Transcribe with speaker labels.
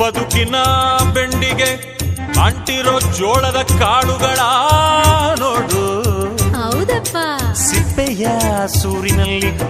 Speaker 1: ಬದುಕಿನ ಬೆಂಡಿಗೆ ಅಂಟಿರೋ ಜೋಳದ ಕಾಳುಗಳ ನೋಡು.
Speaker 2: ಹೌದಪ್ಪ.
Speaker 3: ಸಿಪ್ಪೆಯ ಸೂರಿನಲ್ಲಿ